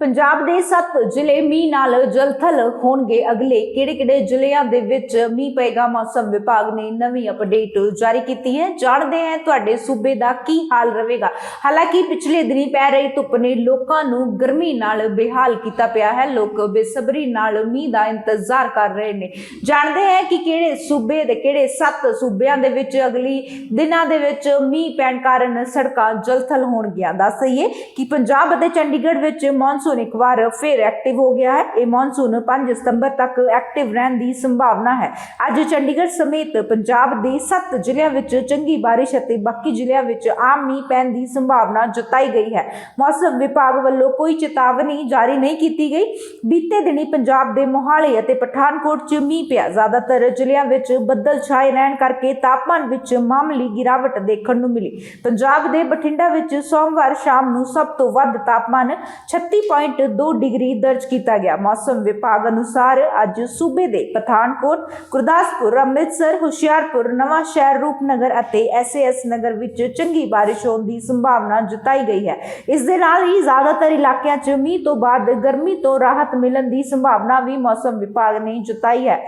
ਪੰਜਾਬ ਦੇ 7 ਜ਼ਿਲ੍ਹੇ ਮੀਂਹ ਨਾਲ ਜਲਥਲ ਹੋਣਗੇ ਅਗਲੇ। ਕਿਹੜੇ-ਕਿਹੜੇ ਜ਼ਿਲ੍ਹਿਆਂ ਦੇ ਵਿੱਚ ਮੀਂਹ ਪਏਗਾ, ਮੌਸਮ ਵਿਭਾਗ ਨੇ ਨਵੀਂ ਅਪਡੇਟ ਜਾਰੀ ਕੀਤੀ ਹੈ। ਜਾਣਦੇ ਹਾਂ ਤੁਹਾਡੇ ਸੂਬੇ ਦਾ ਕੀ ਹਾਲ ਰਹੇਗਾ। ਹਾਲਾਂਕਿ ਪਿਛਲੇ ਦਿਨੀ ਪੈ ਰਹੀ ਧੁੱਪ ਨੇ ਲੋਕਾਂ ਨੂੰ ਗਰਮੀ ਨਾਲ ਬੇਹਾਲ ਕੀਤਾ ਪਿਆ ਹੈ। ਲੋਕ ਬੇਸਬਰੀ ਨਾਲ ਮੀਂਹ ਦਾ ਇੰਤਜ਼ਾਰ ਕਰ ਰਹੇ ਨੇ। ਜਾਣਦੇ ਹਾਂ ਕਿ ਕਿਹੜੇ ਸੂਬੇ ਦੇ ਕਿਹੜੇ 7 ਸੂਬਿਆਂ ਦੇ ਵਿੱਚ ਅਗਲੀ ਦਿਨਾਂ ਦੇ ਵਿੱਚ ਮੀਂਹ ਪੈਣ ਕਾਰਨ ਸੜਕਾਂ ਜਲਥਲ ਹੋਣਗੀਆਂ। ਦੱਸ ਦਈਏ ਕਿ ਪੰਜਾਬ ਅਤੇ ਚੰਡੀਗੜ੍ਹ ਵਿੱਚ ਮੌਨਸੂਨ ਇੱਕ ਵਾਰ ਫਿਰ ਐਕਟਿਵ ਹੋ ਗਿਆ ਹੈ। ਇਹ ਮੌਨਸੂਨ 5 ਸਤੰਬਰ ਤੱਕ ਐਕਟਿਵ ਰਹਿਣ ਦੀ ਸੰਭਾਵਨਾ ਹੈ। ਅੱਜ ਚੰਡੀਗੜ੍ਹ ਸਮੇਤ ਪੰਜਾਬ ਦੇ 7 ਜ਼ਿਲ੍ਹਿਆਂ ਵਿੱਚ ਚੰਗੀ ਬਾਰਿਸ਼ ਅਤੇ ਬਾਕੀ ਜ਼ਿਲ੍ਹਿਆਂ ਵਿੱਚ ਆਮ ਮੀਂਹ ਪੈਣ ਦੀ ਸੰਭਾਵਨਾ ਜਤਾਈ ਗਈ ਹੈ। ਮੌਸਮ ਵਿਭਾਗ ਵੱਲੋਂ ਕੋਈ ਚੇਤਾਵਨੀ ਜਾਰੀ ਨਹੀਂ ਕੀਤੀ ਗਈ। ਬੀਤੇ ਦਿਨੀ ਪੰਜਾਬ ਦੇ ਮੋਹਾਲੀ ਅਤੇ ਪਠਾਨਕੋਟ 'ਚ ਮੀਂਹ ਪਿਆ। ਜ਼ਿਆਦਾਤਰ ਜ਼ਿਲ੍ਹਿਆਂ ਵਿੱਚ ਬੱਦਲ ਛਾਏ ਰਹਿਣ ਕਰਕੇ ਤਾਪਮਾਨ ਵਿੱਚ ਮਾਮੂਲੀ ਗਿਰਾਵਟ ਦੇਖਣ ਨੂੰ ਮਿਲੀ। ਪੰਜਾਬ ਦੇ ਬਠਿੰਡਾ ਵਿੱਚ ਸੋਮਵਾਰ ਸ਼ਾਮ ਨੂੰ ਸਭ ਤੋਂ ਵੱਧ ਤਾਪਮਾਨ 36.2 ਡਿਗਰੀ ਦਰਜ ਕੀਤਾ ਗਿਆ। ਮੌਸਮ ਵਿਭਾਗ ਅਨੁਸਾਰ ਅੱਜ ਸੂਬੇ ਦੇ ਪਠਾਨਕੋਟ, ਗੁਰਦਾਸਪੁਰ, ਅੰਮ੍ਰਿਤਸਰ, ਹੁਸ਼ਿਆਰਪੁਰ, ਨਵਾਂ ਸ਼ਹਿਰ, ਰੂਪਨਗਰ ਅਤੇ ਐਸਏਐਸ ਨਗਰ ਵਿੱਚ ਚੰਗੀ ਬਾਰਿਸ਼ ਹੋਣ ਦੀ ਸੰਭਾਵਨਾ ਜਤਾਈ ਗਈ ਹੈ। ਇਸ ਦੇ ਨਾਲ ਹੀ ਜ਼ਿਆਦਾਤਰ ਇਲਾਕਿਆਂ 'ਚ ਮੀਂਹ ਤੋਂ ਬਾਅਦ ਗਰਮੀ ਤੋਂ ਰਾਹਤ ਮਿਲਣ ਦੀ ਸੰਭਾਵਨਾ ਵੀ ਮੌਸਮ ਵਿਭਾਗ ਨੇ ਜਤਾਈ ਹੈ।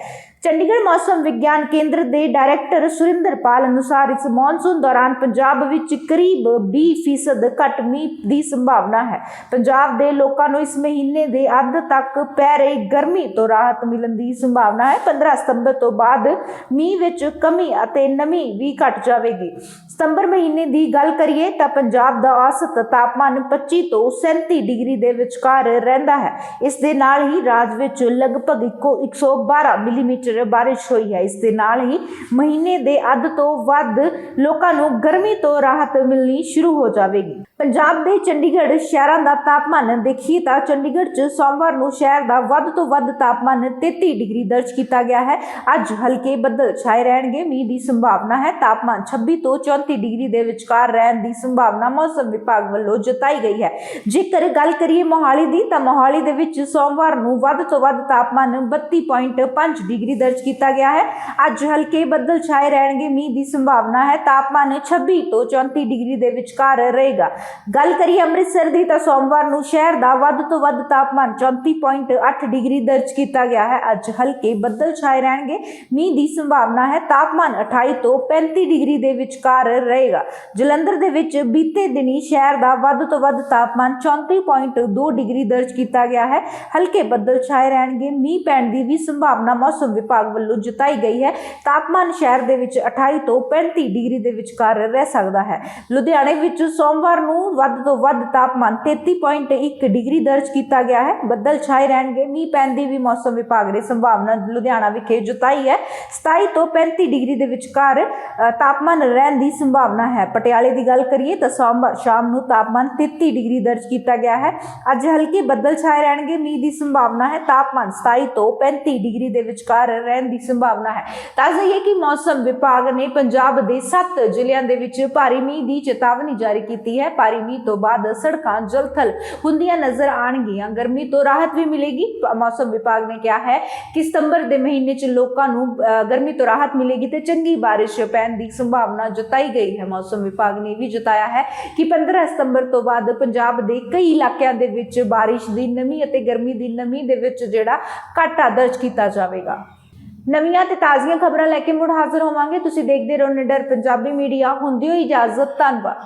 ਚੰਡੀਗੜ੍ਹ ਮੌਸਮ ਵਿਗਿਆਨ ਕੇਂਦਰ ਦੇ ਡਾਇਰੈਕਟਰ ਸੁਰਿੰਦਰਪਾਲ ਅਨੁਸਾਰ ਇਸ ਮੌਨਸੂਨ ਦੌਰਾਨ ਪੰਜਾਬ ਵਿੱਚ ਕਰੀਬ 20% ਘੱਟ ਮੀਂਹ ਦੀ ਸੰਭਾਵਨਾ ਹੈ। ਪੰਜਾਬ ਦੇ ਲੋਕਾਂ ਨੂੰ ਇਸ ਮਹੀਨੇ ਦੇ ਅੱਧ ਤੱਕ ਪੈ ਰਹੀ ਗਰਮੀ ਤੋਂ ਰਾਹਤ ਮਿਲਣ ਦੀ ਸੰਭਾਵਨਾ ਹੈ। 15 ਸਤੰਬਰ ਤੋਂ ਬਾਅਦ ਮੀਂਹ ਵਿੱਚ ਕਮੀ ਅਤੇ ਨਮੀ ਵੀ ਘਟ ਜਾਵੇਗੀ। ਸਤੰਬਰ ਮਹੀਨੇ ਦੀ ਗੱਲ ਕਰੀਏ ਤਾਂ ਪੰਜਾਬ ਦਾ ਔਸਤ ਤਾਪਮਾਨ 25 ਤੋਂ 37 ਡਿਗਰੀ ਦੇ ਵਿਚਕਾਰ ਰਹਿੰਦਾ ਹੈ। ਇਸ ਦੇ ਨਾਲ ਹੀ ਰਾਜ ਵਿੱਚ ਲਗਭਗ ਇੱਕੋ 112 ਮਿਲੀਮੀਟਰ ਬਾਰਿਸ਼ ਹੋਈ ਹੈ। ਇਸ ਦੇ ਨਾਲ ਹੀ ਮਹੀਨੇ ਦੇ ਅੱਧ ਤੋਂ ਵੱਧ ਲੋਕਾਂ ਨੂੰ ਗਰਮੀ ਤੋਂ ਰਾਹਤ ਮਿਲਣੀ ਸ਼ੁਰੂ ਹੋ ਜਾਵੇਗੀ। ਪੰਜਾਬ ਦੇ ਚੰਡੀਗੜ੍ਹ ਸ਼ਹਿਰਾਂ ਦਾ ਤਾਪਮਾਨ ਦੇਖੀਏ ਤਾਂ ਚੰਡੀਗੜ੍ਹ 'ਚ ਸੋਮਵਾਰ ਨੂੰ ਸ਼ਹਿਰ ਦਾ ਵੱਧ ਤੋਂ ਵੱਧ ਤਾਪਮਾਨ 33 ਡਿਗਰੀ ਦਰਜ ਕੀਤਾ ਗਿਆ ਹੈ। ਅੱਜ ਹਲਕੇ ਬੱਦਲ ਛਾਏ ਰਹਿਣਗੇ, ਮੀਂਹ ਦੀ ਸੰਭਾਵਨਾ ਹੈ। ਤਾਪਮਾਨ 26 ਤੋਂ 34 ਡਿਗਰੀ ਦੇ ਵਿਚਕਾਰ ਰਹਿਣ ਦੀ ਸੰਭਾਵਨਾ ਮੌਸਮ ਵਿਭਾਗ ਵੱਲੋਂ ਜਤਾਈ ਗਈ ਹੈ। ਜੇਕਰ ਗੱਲ ਕਰੀਏ ਮੋਹਾਲੀ ਦੀ, ਤਾਂ ਮੋਹਾਲੀ ਦੇ ਵਿੱਚ ਸੋਮਵਾਰ ਨੂੰ ਵੱਧ ਤੋਂ ਵੱਧ ਤਾਪਮਾਨ 32.5 ਡਿਗਰੀ ਦਰਜ ਕੀਤਾ ਗਿਆ ਹੈ। ਅੱਜ ਹਲਕੇ ਬੱਦਲ ਛਾਏ ਰਹਿਣਗੇ, ਮੀਂਹ ਦੀ ਸੰਭਾਵਨਾ ਹੈ। ਤਾਪਮਾਨ 26 ਤੋਂ 34 ਡਿਗਰੀ ਦੇ ਵਿਚਕਾਰ ਰਹੇਗਾ। ਗੱਲ ਕਰੀਏ ਅੰਮ੍ਰਿਤਸਰ ਦੀ ਤਾਂ ਸੋਮਵਾਰ ਨੂੰ ਸ਼ਹਿਰ ਦਾ ਵੱਧ ਤੋਂ ਵੱਧ ਤਾਪਮਾਨ 34.8 ਡਿਗਰੀ ਦਰਜ ਕੀਤਾ ਗਿਆ ਹੈ। ਅੱਜ ਹਲਕੇ ਬੱਦਲ ਛਾਏ ਰਹਿਣਗੇ। ਮੀਂਹ ਦੀ ਸੰਭਾਵਨਾ ਹੈ। ਤਾਪਮਾਨ 28 ਤੋਂ 35 ਡਿਗਰੀ ਦੇ ਵਿਚਕਾਰ ਰਹੇਗਾ। ਜਲੰਧਰ ਦੇ ਵਿੱਚ ਬੀਤੇ ਦਿਨੀ ਸ਼ਹਿਰ ਦਾ ਵੱਧ ਤੋਂ ਵੱਧ ਤਾਪਮਾਨ 34.2 ਡਿਗਰੀ ਦਰਜ ਕੀਤਾ ਗਿਆ ਹੈ। ਹਲਕੇ ਬੱਦਲ ਛਾਏ ਰਹਿਣਗੇ। ਮੀਂਹ ਪੈਣ ਦੀ ਵੀ ਸੰਭਾਵਨਾ ਮੌਸਮ ਵਿਭਾਗ ਵੱਲੋਂ ਜਤਾਈ ਗਈ ਹੈ। ਤਾਪਮਾਨ ਸ਼ਹਿਰ ਦੇ ਵਿੱਚ 28 ਤੋਂ 35 ਡਿਗਰੀ ਦੇ ਵਿਚਕਾਰ ਰਹਿ ਸਕਦਾ ਹੈ। ਲੁਧਿਆਣੇ ਵਿੱਚ ਸੋਮਵਾਰ ਨੂੰ ਵੱਧ ਤੋਂ ਵੱਧ ਤਾਪਮਾਨ 33.1 ਡਿਗਰੀ ਦਰਜ ਕੀਤਾ ਗਿਆ ਹੈ। ਬੱਦਲ ਛਾਏ ਰਹਿਣਗੇ। ਮੀਂਹ ਪੈਣ ਦੀ ਵੀ ਮੌਸਮ ਵਿਭਾਗ ਨੇ ਸੰਭਾਵਨਾ ਲੁਧਿਆਣਾ ਵਿਖੇ ਜਤਾਈ ਹੈ। 27 ਤੋਂ 35 ਡਿਗਰੀ ਦੇ ਵਿਚਕਾਰ ਤਾਪਮਾਨ ਰਹਿਣ ਦੀ ਸੰਭਾਵਨਾ ਹੈ। ਪਟਿਆਲੇ ਦੀ ਗੱਲ ਕਰੀਏ ਤਾਂ ਸੋਮਵਾਰ ਸ਼ਾਮ ਨੂੰ ਤਾਪਮਾਨ 33 ਡਿਗਰੀ ਦਰਜ ਕੀਤਾ ਗਿਆ ਹੈ। ਅੱਜ ਹਲਕੇ ਬੱਦਲ ਛਾਏ ਰਹਿਣਗੇ। ਮੀਂਹ ਦੀ ਸੰਭਾਵਨਾ ਹੈ। ਤਾਪਮਾਨ 27 ਤੋਂ 35 ਡਿਗਰੀ ਦੇ ਵਿਚਕਾਰ ਰਹਿਣ ਦੀ ਸੰਭਾਵਨਾ ਹੈ। ਤਾਂ ਇਹ ਕਿ ਮੌਸਮ ਵਿਭਾਗ ਨੇ ਪੰਜਾਬ ਦੇ 7 ਜ਼ਿਲ੍ਹਿਆਂ ਦੇ ਵਿੱਚ ਭਾਰੀ ਮੀਂਹ ਦੀ ਚੇਤਾਵਨੀ ਜਾਰੀ ਕੀਤੀ ਹੈ। ਭਾਰੀ ਮੀਂਹ ਤੋਂ ਬਾਅਦ ਸੜਕਾਂ ਜਲਥਲ ਹੁੰਦੀਆਂ ਨਜ਼ਰ ਆਣਗੀਆਂ ਗਰਮੀ ਤੋਂ ਰਾਹਤ ਵੀ ਮਿਲੇਗੀ। ਮੌਸਮ ਵਿਭਾਗ ਨੇ ਕਿਹਾ ਹੈ ਕਿ ਸਤੰਬਰ ਦੇ ਮਹੀਨੇ 'ਚ ਲੋਕਾਂ ਨੂੰ ਗਰਮੀ ਤੋਂ ਰਾਹਤ ਮਿਲੇਗੀ ਤੇ ਚੰਗੀ ਬਾਰਿਸ਼ ਪੈਣ ਦੀ ਸੰਭਾਵਨਾ ਜਤਾਈ ਗਈ ਹੈ। ਮੌਸਮ ਵਿਭਾਗ ਨੇ ਵੀ ਜਤਾਇਆ ਹੈ ਕਿ 15 ਸਤੰਬਰ ਤੋਂ ਬਾਅਦ ਪੰਜਾਬ ਦੇ ਕਈ ਇਲਾਕਿਆਂ ਦੇ ਵਿੱਚ ਬਾਰਿਸ਼ ਦੀ ਨਮੀ ਅਤੇ ਗਰਮੀ ਦੀ ਨਮੀ ਦੇ ਵਿੱਚ ਜਿਹੜਾ ਘਾਟਾ ਦਰਜ ਕੀਤਾ ਜਾਵੇਗਾ। ਨਵੀਆਂ ਤੇ ਤਾਜ਼ੀਆਂ ਖਬਰਾਂ ਲੈ ਕੇ ਮੁੜ ਹਾਜ਼ਰ ਹੋਵਾਂਗੇ। ਤੁਸੀਂ ਦੇਖਦੇ ਰਹੋ ਨਿਡਰ ਪੰਜਾਬੀ ਮੀਡੀਆ। ਹੁੰਦੀ ਹੋਈ ਇਜਾਜ਼ਤ। ਧੰਨਵਾਦ।